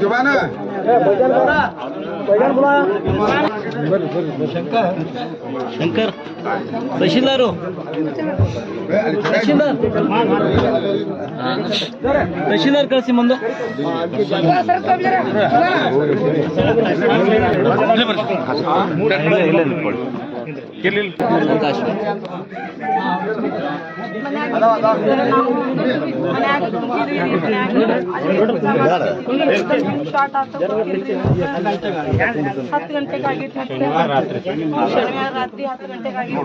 ಜುಬಾನ? ಶಂಕರ್ ತಹಶೀಲ್ದಾರು. ತಹಶೀಲ್ದಾರ್. ತಹಶೀಲ್ದಾರ್ ಕಳಿಸಿ ಮುಂದೆ. ಅವಕಾಶ ಹತ್ತು ಗಂಟೆಗೆ ಆಗೈತಿ ಶನಿವಾರ ರಾತ್ರಿ ಹತ್ತು ಗಂಟೆಗೆ ಆಗೈತಿ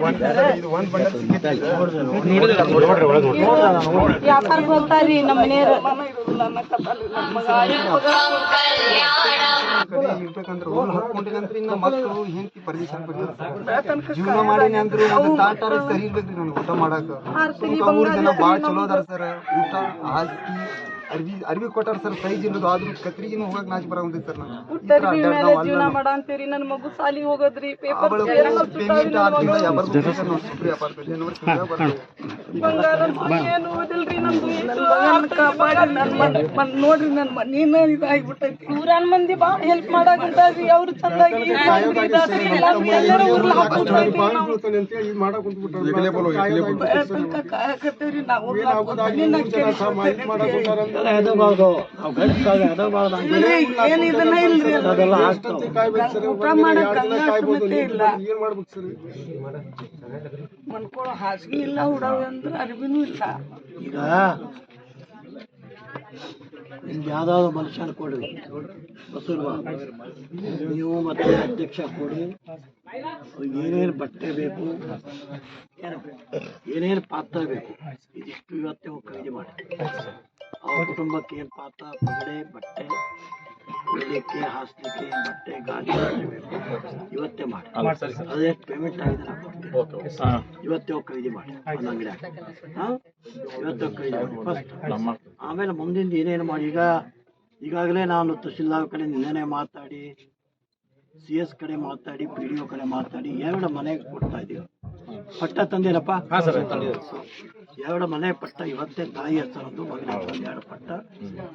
ವ್ಯಾಪಾರಕ್ಕೆ ಹೋಗ್ತಾರ್ರಿ ನಮ್ಮ ಮನೆಯವ್ರು ಇರ್ಬೇಕಂದ್ರೆ ಮಕ್ಕಳು ಹೆಂಡತಿ ಪರದೇಶ ಜೀವನ ಮಾಡೀನಿ ಅಂದ್ರು ಒಂದು ತಾಟಾರ ಸರಿ ಇರ್ಬೇಕ್ರಿ ನನ್ಗೆ ಊಟ ಮಾಡಾಕ ಊಟ ಮೂರ್ ಜನ ಬಾಳ್ ಚಲೋ ಅದಾರ ಸರ್. ಊಟ ಹಾಸ್ಗಿ ಅರ್ವಿ ಅರ್ವಿ ಕೊಟ್ಟಾರ ಸರ್ ಸೈಜ್ ಇರೋದು ಆದ್ರೂ ಕತ್ರಿಗಿನ ಹೋಗಕ್ ನಾಚಿ ಬರಂಗಿಲ್ಲ ಸರ್ ನಾನು ಮೇಲೆ ಜೀವನ ಮಾಡ ಅಂತೀರಿ ನನ್ನ ಮಗು ಸಾಲಿ ಹೋಗೋದ್ರಿ ಪೇಪರ್ ಪೇಮೆಂಟ್ ಯಾವಾಗ ಸರ್ ನಾವು ಸುಪ್ರಿ. ಬಂಗಾರ ಏನು ಓದಿಲ್ರಿ ನಮ್ದು ನೋಡ್ರಿ ನನ್ನ ಮನೇನ ಇದಾಗ್ಬಿಟ್ಟೈತಿ ನೂರಾನ್ ಮಂದಿ ಬಾ ಹೆಲ್ಪ್ ಮಾಡಾಕಂತಾರ್ರಿ ಅವ್ರು ಚಂದಾಗಿ ಎಲ್ಲರೂ ಊರ್ಲ ಕಾಯಕತ್ತೇವ್ರಿ ನಾವು ಏನ್ ಇದನ್ನ ಇಲ್ರಿ ಊಟ ಮಾಡಕ್ ಅವಕಾಶನೇ ಇಲ್ಲ. ಏನ್ ಮಾಡ್ಬೇಕು ಸರ್? ಮನ್ಕೊಳ್ಳೋ ಹಾಸಿಗೆ ಇಲ್ಲ ಉಡಾವ ಅಂದ್ರ ಅರ್ಬಿನೂ ಇಲ್ಲ. ಈಗ ನಿಮ್ಗೆ ಯಾವ್ದಾದ್ರು ಮನುಷ್ಯನ ಕೊಡಿ. ನೀವು ಮತ್ತೆ ಅಧ್ಯಕ್ಷ ಕೊಡಿ. ಏನೇನು ಬಟ್ಟೆ ಬೇಕು ಏನು ಏನೇನು ಪಾತ್ರ ಬೇಕು? ಇದಿಷ್ಟು ಇವತ್ತೇ ಖರೀದಿ ಮಾಡಿ. ಅವ್ರ ಕುಟುಂಬಕ್ಕೆ ಪಾತ ಪಾತ್ರ ಪಗಡೆ ಬಟ್ಟೆ ಉಡ್ಲಿಕ್ಕೆ ಹಾಸ್ಲಿಕ್ಕೆ ಬಟ್ಟೆ ಗಾಡಿ ಇವತ್ತೇ ಮಾಡಿ. ಅದೇ ಪೇಮೆಂಟ್ ಆಗಿದೆ ನಾನು ಕೊಡ್ತೀನಿ. ಇವತ್ತೇ ಹೋಗಿ ಖರೀದಿ ಮಾಡಿ ಒಂದು ಅಂಗಡಿ ಹಾ? ಇವತ್ತೇ ಖರೀದಿ ಮಾಡಿ. ಫಸ್ಟ್ ಆಮೇಲೆ ಮುಂದಿನ ಏನೇನು ಮಾಡಿ? ಈಗ ಈಗಾಗಲೇ ನಾನು ತಹಶೀಲ್ದಾರ್ ಕಡೆ ನಿನ್ನೆ ಮಾತಾಡಿ ಸಿ ಎಸ್ ಕಡೆ ಮಾತಾಡಿ ಪಿ ಡಿ ಒ ಕಡೆ ಮಾತಾಡಿ ಎರಡು ಮನೆಗೆ ಕೊಡ್ತಾ ಇದೀವಿ ಪಟ್ಟ ತಂದೇನಪ್ಪ ಎರಡು ಮನೆ ಪಟ್ಟ ಇವತ್ತೇ ತಾಯಿ ಹೆಸರದ್ದು ಮಗನ ಹೆಸರದ್ದು ಎರಡು ಪಟ್ಟ.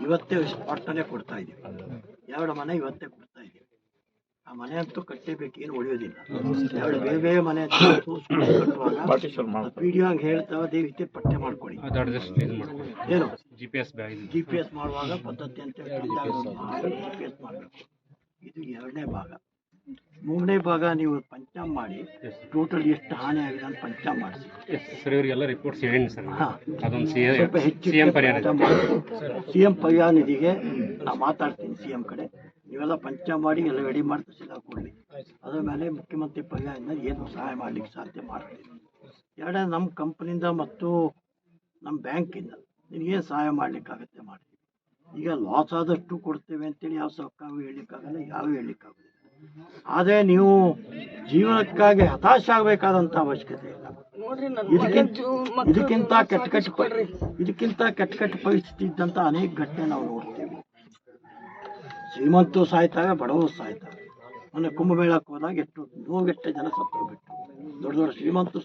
ಇವತ್ತೇ ಪಟ್ಟನೆ ಕೊಡ್ತಾ ಇದೀವಿ ಎರಡು ಮನೆ ಇವತ್ತೇ ಕೊಡ್ತಾ ಇದೀವಿ ಆ ಮನೆ ಅಂತೂ ಕಟ್ಟೇಬೇಕು ಏನು ಉಳಿಯೋದಿಲ್ಲ ಎರಡು ಬೇರೆ ಬೇರೆ ಮನೆ ಕಟ್ಟುವಾಗ ಪಿ ಡಿ ಹಂಗೆ ಹೇಳ್ತಾವ ದೇವಿತೆ ಪಟ್ಟೆ ಮಾಡ್ಕೊಳ್ಳಿ. ಏನು? G P S G P S ಮಾಡುವಾಗ ಪದ್ಧತಿ ಅಂತ ಜಿ ಪಿ ಎಸ್ ಮಾಡಬೇಕು. ಇದು ಎರಡನೇ ಭಾಗ. ಮೂರನೇ ಭಾಗ ನೀವು ಪಂಚಮ್ ಮಾಡಿ ಟೋಟಲ್ ಎಷ್ಟು ಹಾನಿ ಆಗಿದೆ ಅಂತ ಪಂಚಮ್ ಮಾಡಿಸಿ. ಸರ್ ಇವರಿಗೆಲ್ಲ ರಿಪೋರ್ಟ್ಸ್ ಹೇಳೀನಿ ಸರ್ ಹಾ. ಅದೊಂದು ಸಿ ಸ್ವಲ್ಪ ಹೆಚ್ಚು ಸಿ ಎಂ ಪರಿಹಾರ ಸಿ ಎಂ ಪರಿಹಾರ ನಿಧಿಗೆ ನಾ ಮಾತಾಡ್ತೀನಿ ಸಿ ಎಂ ಕಡೆ. ನೀವೆಲ್ಲ ಪಂಚ ಮಾಡಿ ಎಲ್ಲ ರೆಡಿ ಮಾಡಿ ಸಿಲ ಕೊಡ್ಲಿ ಅದ್ರ ಮೇಲೆ ಮುಖ್ಯಮಂತ್ರಿ ಪರಿಹಾರದಿಂದ ಏನು ಸಹಾಯ ಮಾಡ್ಲಿಕ್ಕೆ ಸಾಧ್ಯ ಮಾಡ್ತೀನಿ ಎರಡನೇ ನಮ್ಮ ಕಂಪ್ನಿಯಿಂದ ಮತ್ತು ನಮ್ಮ ಬ್ಯಾಂಕಿಂದ ನಿನಗೇನು ಸಹಾಯ ಮಾಡ್ಲಿಕ್ಕಾಗತ್ತೆ ಮಾಡಿ. ಈಗ ಲಾಸ್ ಆದಷ್ಟು ಕೊಡ್ತೇವೆ ಅಂತೇಳಿ ಯಾವ ಸರ್ಕಾರ ಹೇಳಲಿಕ್ಕಾಗಲ್ಲ ಯಾವ ಹೇಳಲಿಕ್ಕಾಗಲ್ಲ. ಆದರೆ ನೀವು ಜೀವನಕ್ಕಾಗಿ ಹತಾಶ ಆಗಬೇಕಾದಂಥ ಅವಶ್ಯಕತೆ ಇಲ್ಲ. ಇದಕ್ಕಿಂತ ಇದಕ್ಕಿಂತ ಕೆಟ್ಟ ಕೆಟ್ಟ ಇದಕ್ಕಿಂತ ಕೆಟ್ಟ ಕೆಟ್ಟ ಪರಿಸ್ಥಿತಿ ಇದ್ದಂತ ಅನೇಕ ಘಟನೆ ನಾವು ನೋಡ್ತೀವಿ. ಶ್ರೀಮಂತರು ಸಾಯ್ತಾರೆ ಬಡವರು ಸಾಯ್ತಾರೆ. ಮೊನ್ನೆ ಕುಂಭಮೇಳಕ್ಕೆ ಹೋದಾಗ ಎಷ್ಟು ನೂರೆಷ್ಟು ಜನ ಸತ್ತೋಗ್ಬಿಟ್ಟು ದೊಡ್ಡ ದೊಡ್ಡ ಶ್ರೀಮಂತರು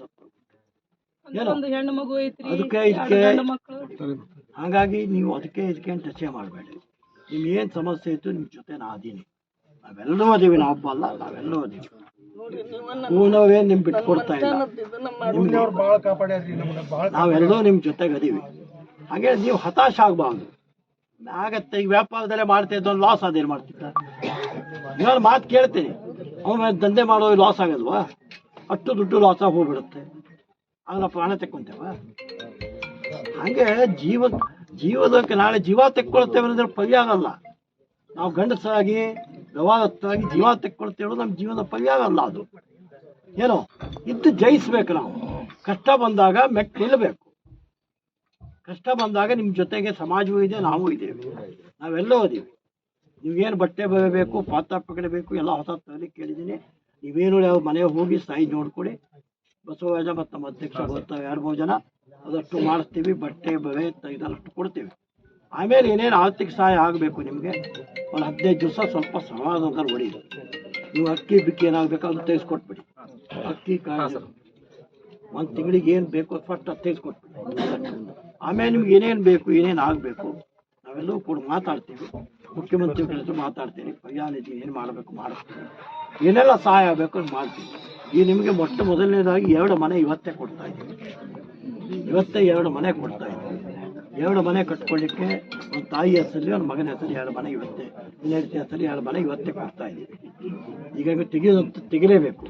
ಐತ್ರಿ ಅದಕ್ಕೆ ಇದಕ್ಕೆ ಹಾಗಾಗಿ ನೀವು ಅದಕ್ಕೆ ಇದಕ್ಕೆ ಚರ್ಚೆ ಮಾಡಬೇಡಿ. ನಿಮ್ಗೆ ಏನು ಸಮಸ್ಯೆ ಇತ್ತು ನಿಮ್ಮ ಜೊತೆ ನಾ ಅದೀನಿ. ನಾವೆಲ್ಲರೂ ಅದೀವಿ ನಾವೊಬ್ಬ ಅಲ್ಲ ನಾವೆಲ್ಲರೂ ಅದೀವಿ ಪೂರ್ಣವೇ ನಿಮ್ ಬಿಟ್ಕೊಡ್ತಾ ಇಲ್ಲ. ನಾವೆಲ್ಲೋ ನಿಮ್ಮ ಜೊತೆಗೆ ಅದೀವಿ. ಹಾಗೆ ನೀವು ಹತಾಶ ಆಗ್ಬಾರ್ದು. ಆಗತ್ತೆ ಈಗ ವ್ಯಾಪಾರದಲ್ಲೇ ಮಾಡ್ತಾ ಒಂದು ಲಾಸ್ ಅದೇನು ಮಾಡ್ತಿದ್ದ? ಇನ್ನೊಂದು ಮಾತು ಕೇಳ್ತೀನಿ. ಅವನ ದಂಧೆ ಮಾಡೋ ಲಾಸ್ ಆಗಲ್ವಾ? ಅಷ್ಟು ದುಡ್ಡು ಲಾಸ್ ಆಗಿ ಹೋಗ್ಬಿಡುತ್ತೆ. ಆಗ ನಾವು ಪ್ರಾಣ ತೆಕ್ಕೊಂತೇವ? ಹಾಗೆ ಜೀವ ಜೀವದಕ್ಕೆ ನಾಳೆ ಜೀವ ತೆಕ್ಕೊಳ್ತೇವೆ ಅಂದ್ರೆ ಪರಿ ಅಲ್ಲ. ನಾವು ಗಂಡಸಾಗಿ ವ್ಯವಹಾರತ್ತಾಗಿ ಜೀವ ತೆಕ್ಕೊಳ್ತೇವೆ ನಮ್ಮ ಜೀವನದ ಪರ್ಯಾಯ ಅಲ್ಲ ಅದು. ಏನೋ? ಇದ್ದು ಜಯಿಸ್ಬೇಕು ನಾವು. ಕಷ್ಟ ಬಂದಾಗ ಮೆಟ್ ನಿಲ್ಲಬೇಕು. ಕಷ್ಟ ಬಂದಾಗ ನಿಮ್ಮ ಜೊತೆಗೆ ಸಮಾಜವೂ ಇದೆ, ನಾವು ಇದ್ದೇವೆ. ನಾವೆಲ್ಲೋ ಇದೀವಿ. ನೀವೇನು ಬಟ್ಟೆ ಬರಬೇಕು, ಪಾತ್ರ ಪಕಡಬೇಕು, ಎಲ್ಲ ಹೊಸ ತರಲಿ ಕೇಳಿದ್ದೀನಿ. ನೀವೇನು ಯಾವ ಮನೆಗೆ ಹೋಗಿ ಸಾಯಿ ನೋಡ್ಕೊಡಿ. ಬಸವರಾಜ ಮತ್ತು ನಮ್ಮ ಅಧ್ಯಕ್ಷ ಬರ್ತಾರೆ ಮೂರು ಜನ ಅದಷ್ಟು ಮಾಡಿಸ್ತೀವಿ, ಬಟ್ಟೆ ಬವೆ ಇದನ್ನಷ್ಟು ಕೊಡ್ತೀವಿ. ಆಮೇಲೆ ಏನೇನು ಆರ್ಥಿಕ ಸಹಾಯ ಆಗಬೇಕು ನಿಮಗೆ? ಒಂದು ಹದಿನೈದು ದಿವಸ ಸ್ವಲ್ಪ ಸಮಾಧಾನದಲ್ಲಿ ಹೊಡಿ. ನೀವು ಅಕ್ಕಿ ಬಿಕ್ಕಿ ಏನಾಗಬೇಕು ಅದು ತೆಗೆಸ್ಕೊಟ್ಬಿಡಿ. ಅಕ್ಕಿ ಕಾಯಿ ಒಂದು ತಿಂಗಳಿಗೆ ಏನು ಬೇಕು ಫಸ್ಟ್ ಅದು ತೆಗೆಸ್ಕೊಟ್ಬಿಡಿ. ಆಮೇಲೆ ನಿಮ್ಗೆ ಏನೇನು ಬೇಕು ಏನೇನು ಆಗಬೇಕು ನಾವೆಲ್ಲವೂ ಕೂಡ ಮಾತಾಡ್ತೀವಿ. ಮುಖ್ಯಮಂತ್ರಿಗಳ ಜೊತೆ ಮಾತಾಡ್ತೀನಿ ನಿಧಿ ಏನು ಮಾಡಬೇಕು ಮಾಡ್ತೀನಿ ಏನೆಲ್ಲ ಸಹಾಯ ಆಗಬೇಕು ಅದು ಮಾಡ್ತೀನಿ ಈ ನಿಮಗೆ ಮೊಟ್ಟ ಮೊದಲನೇದಾಗಿ ಎರಡು ಮನೆ ಇವತ್ತೇ ಕೊಡ್ತಾ ಇದ್ದೀನಿ ಇವತ್ತೇ ಎರಡು ಮನೆ ಕೊಡ್ತಾ ಎರಡು ಮನೆ ಕಟ್ಕೊಳ್ಳಿಕ್ಕೆ ಒಂದು ತಾಯಿ ಹೆಸರಲ್ಲಿ ಒಂದು ಮಗನ ಹೆಸರು ಎರಡು ಮನೆ ಇವತ್ತೆ. ಹೆಂಡತಿ ಹೆಸರಲ್ಲಿ ಎರಡು ಮನೆ ಇವತ್ತೇ ಕೊಡ್ತಾ ಇದ್ದೀವಿ ಈಗ ತೆಗೆಯೋದಂತ ತೆಗಿಲೇಬೇಕು.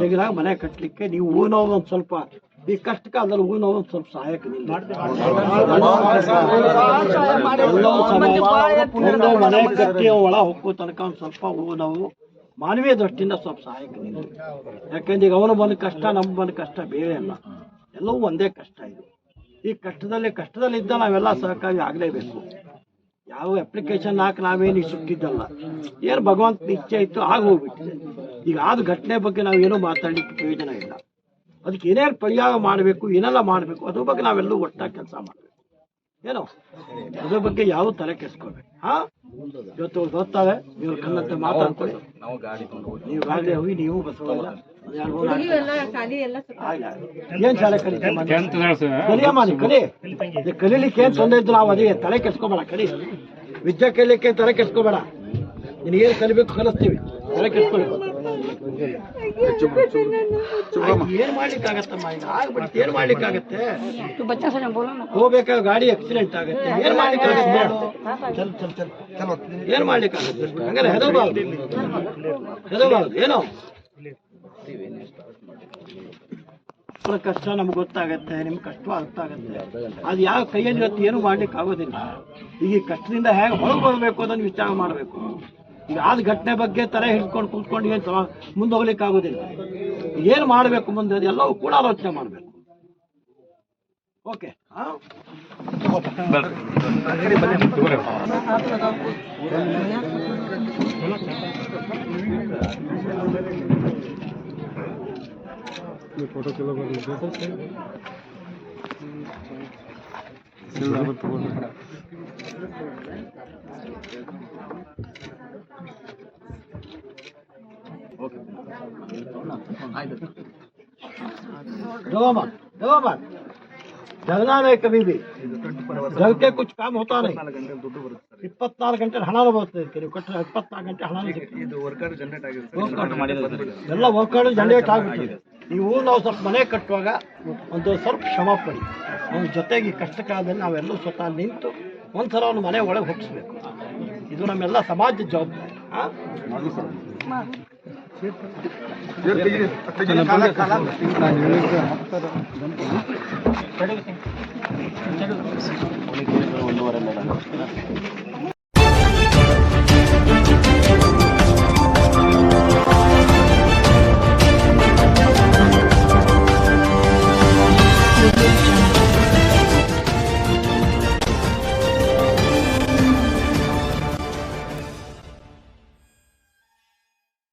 ತೆಗೆದಾಗ ಮನೆ ಕಟ್ಟಲಿಕ್ಕೆ ನೀವು ಹೂ ನೋವು ಒಂದು ಸ್ವಲ್ಪ ಈ ಕಷ್ಟ ಕಾಲದಲ್ಲಿ ನೋವು ಒಂದು ಸ್ವಲ್ಪ ಸಹಾಯಕ. ಒಂದು ಮನೆ ಕಟ್ಟಿ ಒಳ ಹೊಕ್ಕು ತನಕ ಒಂದು ಸ್ವಲ್ಪ ಹೂ ನೋವು ಮಾನವೀಯ ದೃಷ್ಟಿಯಿಂದ ಸ್ವಲ್ಪ ಸಹಾಯಕ ನೀವು ಯಾಕೆಂದ್ರೆ ಈಗ ಅವನು ಬಂದ ಕಷ್ಟ ನಮ್ಮ ಬಂದ ಕಷ್ಟ ಬೇರೆ ಅಲ್ಲ. ಎಲ್ಲವೂ ಒಂದೇ ಕಷ್ಟ ಇದು. ಈ ಕಷ್ಟದಲ್ಲಿ ಕಷ್ಟದಲ್ಲಿದ್ದ ನಾವೆಲ್ಲ ಸಹಕಾರಿ ಆಗಲೇಬೇಕು. ಯಾವ ಅಪ್ಲಿಕೇಶನ್ ಹಾಕಿ ನಾವೇನು ಸುಟ್ಟಿದ್ದಲ್ಲ ಏನು ಭಗವಂತ ಇಚ್ಛೆ ಇತ್ತು ಆಗ ಹೋಗ್ಬಿಟ್ಟಿದೆ ಈಗ ಆದ ಘಟನೆ ಬಗ್ಗೆ ನಾವೇನು ಮಾತಾಡ್ಲಿಕ್ಕೆ ಪ್ರಯೋಜನ ಇಲ್ಲ. ಅದಕ್ಕೆ ಏನೇನು ಪರಿಹಾರ ಮಾಡಬೇಕು ಏನೆಲ್ಲ ಮಾಡಬೇಕು ಅದ್ರ ಬಗ್ಗೆ ನಾವೆಲ್ಲೂ ಒಟ್ಟಾಗಿ ಕೆಲಸ ಮಾಡಬೇಕು. ಏನೋ? ಅದ್ರ ಬಗ್ಗೆ ಯಾವ ತಲೆ ಕೆಡಿಸ್ಕೋಬೇಕು ಹಾ? ಇವತ್ತು ಗೊತ್ತಾವೆ ನೀವು ಕನ್ನಡ ಮಾತಾಡ್ಕೊಳ್ಳಿ ನೀವು ಗಾಡಿ ಹೋಗಿ ನೀವು ಬಸ್ಸಲ್ಲ ಏನ್ ಶಾಲೆ ಕಲಿಯಮ್ಮ ಕಲೀಲಿಕ್ಕೆ ಏನ್ ತೊಂದರೆ ಇದ್ದು ನಾವು ಅದೇ ತಲೆ ಕೆಡ್ಸ್ಕೊಬೇಡ ಕಲಿ. ವಿದ್ಯೆ ಕಲಿಕ್ಕೆ ತಲೆ ಕೆಡ್ಸ್ಕೊಬೇಡ. ನೀನು ಏನ್ ಕಲಿಬೇಕು ಕಲಿಸ್ತೀವಿ. ತಲೆ ಕೆಡ್ಸ್ಕೊಬೇಕು ಏನ್ ಮಾಡ್ಲಿಕ್ಕಾಗತ್ತಮ್ಮ ಈಗ? ಆಗ್ಬಿಟ್ಟು ಏನ್ ಮಾಡ್ಲಿಕ್ಕಾಗತ್ತೆ? ಹೋಗ್ಬೇಕಾಗ ಗಾಡಿ ಆಕ್ಸಿಡೆಂಟ್ ಆಗತ್ತೆ. ಏನ್ ಮಾಡ್ಲಿಕ್ಕಾಗತ್ತೆ? ಚಲ್ ಚಲ್ ಚಲ್ ಚಲೋ. ಏನ್ ಮಾಡ್ಲಿಕ್ಕಾಗತ್ತೆ? ಹಂಗಾರೆ ಹೆದರ್ಬಾರ್ದು. ಹೆದರ್ಬಾರ್ದು. ಏನೋ. ಮಕ್ಕಳ ಕಷ್ಟ ನಮ್ಗೆ ಗೊತ್ತಾಗತ್ತೆ, ನಿಮ್ಗೆ ಕಷ್ಟ ಅರ್ಥ ಆಗತ್ತೆ ಅದು ಯಾವ ಕೈಯಲ್ಲಿ ಇವತ್ತು ಏನು ಮಾಡ್ಲಿಕ್ಕೆ ಆಗೋದಿಲ್ಲ. ಈಗ ಕಷ್ಟದಿಂದ ಹೇಗೆ ಹೊರಗೆ ಬರಬೇಕು ಅದನ್ನು ವಿಚಾರ ಮಾಡಬೇಕು. ಈಗ ಆದ ಘಟನೆ ಬಗ್ಗೆ ತಲೆ ಹಿಡ್ಕೊಂಡು ಕೂತ್ಕೊಂಡು ಏನು ಮುಂದೆ ಹೋಗ್ಲಿಕ್ಕೆ ಆಗೋದಿಲ್ಲ. ಏನು ಮಾಡಬೇಕು ಮುಂದೆ ಅದೆಲ್ಲವೂ ಕೂಡ ಆಲೋಚನೆ ಮಾಡಬೇಕು. ಓಕೆ ಹಾ? दवा मत दवा मत जगना नहीं कभी भी जग के कुछ काम होता नहीं ಇಪ್ಪತ್ನಾಲ್ಕು ಗಂಟೆ ಹಣನೂ ಬರ್ತದೆ ನೀವು ಕಟ್ಟರೆ ಇಪ್ಪತ್ನಾಲ್ಕು ಗಂಟೆ ಹಣನೂ ಎಲ್ಲ ವರ್ಕರ್ ಜನರೇಟ್ ಆಗ್ಬಿಟ್ಟಿದೆ ನೀವು ನಾವು ಸ್ವಲ್ಪ ಮನೆ ಕಟ್ಟುವಾಗ ಒಂದು ಸ್ವಲ್ಪ ಶ್ರಮ ಪಡಿ. ಅವ್ನ ಜೊತೆಗೆ ಕಷ್ಟ ಕಾಲದಲ್ಲಿ ನಾವೆಲ್ಲರೂ ಸ್ವತಃ ನಿಂತು ಒಂದ್ಸಲ ಅವ್ನ ಮನೆ ಒಳಗೆ ಹೋಗಿಸ್ಬೇಕು. ಇದು ನಮ್ಮೆಲ್ಲ ಸಮಾಜದ ಜವಾಬ್ದಾರಿ.